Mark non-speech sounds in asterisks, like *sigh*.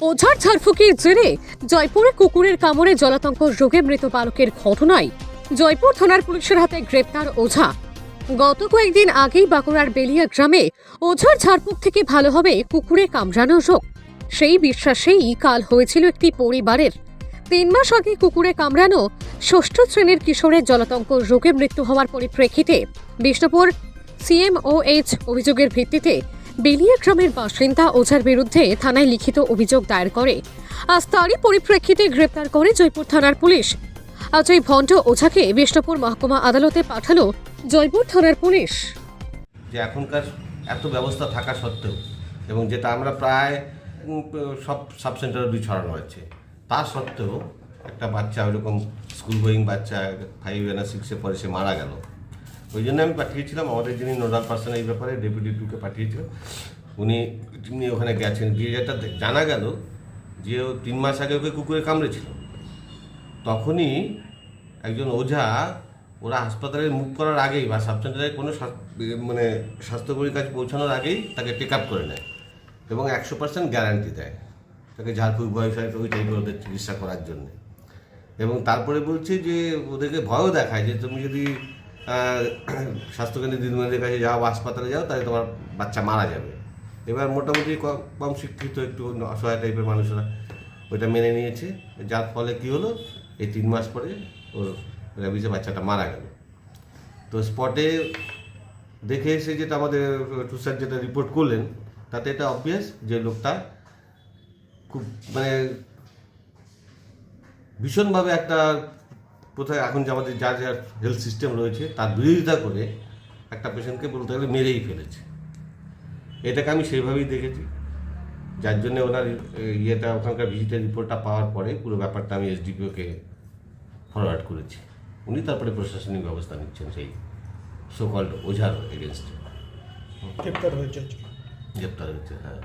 ওঝার ঝাড়ফুঁকির জেরে জয়পুরে কুকুরের কামড়ে জলাতঙ্ক রোগে মৃত বালকের ঘটনায় জয়পুর থানার পুলিশের হাতে গ্রেপ্তার ওঝা। গত কয়েকদিন আগেই বাঁকুড়ার বেলিয়া গ্রামে ওঝার ঝাড়ফুঁক থেকে ভালো হবে কুকুরে কামড়ানো রোগ। সেই বিশ্বাসেই কাল হয়েছিল একটি পরিবারের। তিন মাস আগে কুকুরে কামড়ানো ষষ্ঠ শ্রেণির কিশোরের জলাতঙ্ক রোগে মৃত্যু হওয়ার পরিপ্রেক্ষিতে বিষ্ণুপুর সিএমওএইচ অভিযোগের ভিত্তিতে বেলিয়া গ্রামের বাসিন্দা ওঝার বিরুদ্ধে থানায় লিখিত অভিযোগ দায়ের করে। আজ তারই পরিপ্রেক্ষিতে গ্রেপ্তার করে জয়পুর থানার পুলিশ। আজ এই ভণ্ড ওঝাকে বিষ্ণুপুর মহকুমা আদালতে পাঠালো জয়পুর থানার পুলিশ। যে এখনকার এত ব্যবস্থা থাকা সত্ত্বেও এবং যেটা আমরা প্রায় সব সাব সেন্টারে দুই ছড়ানো হচ্ছে তা সত্ত্বেও একটা বাচ্চা ওইরকম স্কুল গোয়িং বাচ্চা ফাইভ না সিক্সে পরে সে মারা গেল। ওই জন্য আমি পাঠিয়েছিলাম। আমাদের যিনি নোডাল পার্সন এই ব্যাপারে, ডেপুটি টুকে পাঠিয়েছিলাম উনি, তিনি ওখানে গেছেন। গিয়ে যেটা জানা গেল যে ও তিন মাস আগে ওকে কুকুরে কামড়েছিল। তখনই একজন ওঝা ওরা হাসপাতালে মুভ করার আগেই বা সাব সেন্টারে কোনো মানে স্বাস্থ্যকর্মীর কাছে পৌঁছানোর আগেই তাকে টেক আপ করে নেয় এবং একশো পার্সেন্ট গ্যারান্টি দেয়। তাকে ঝাড়ফুঁক বয়স ওই টাইপের ওদের চিকিৎসা করার জন্য। এবং তারপরে বলছে যে ওদেরকে ভয়ও দেখায় যে তুমি যদি আহ, *clears throat* স্বাস্থ্যকেন্দ্রের দিদিমণিদের কাছে যাও হাসপাতালে যাও তাহলে তোমার বাচ্চা মারা যাবে। এবার মোটামুটি কম শিক্ষিত একটু অসহায় টাইপের মানুষরা ওইটা মেনে নিয়েছে। যার ফলে কি হলো এই তিন মাস পরে ওর র্যাবিসে বাচ্চাটা মারা গেল। তো স্পটে দেখে এসে যেটা আমাদের টুসার যেটা রিপোর্ট করলেন তাতে এটা অবভিয়াস যে লোকটা খুব মানে ভীষণভাবে একটা কোথায় এখন যে আমাদের যা যা হেলথ সিস্টেম রয়েছে তার বিরোধিতা করে একটা পেশেন্টকে বলতে গেলে মেরেই ফেলেছে। এটাকে আমি সেইভাবেই দেখেছি। যার জন্য ওনার ইয়েটা ওখানকার ভিজিটের রিপোর্টটা পাওয়ার পরে পুরো ব্যাপারটা আমি এসডিপিওকে ফরওয়ার্ড করেছি। উনি তারপরে প্রশাসনিক ব্যবস্থা নিচ্ছেন সেই সোকল্ড ওঝার এগেনস্টে গ্রেপ্তার হয়েছে গ্রেপ্তার হয়েছে হ্যাঁ।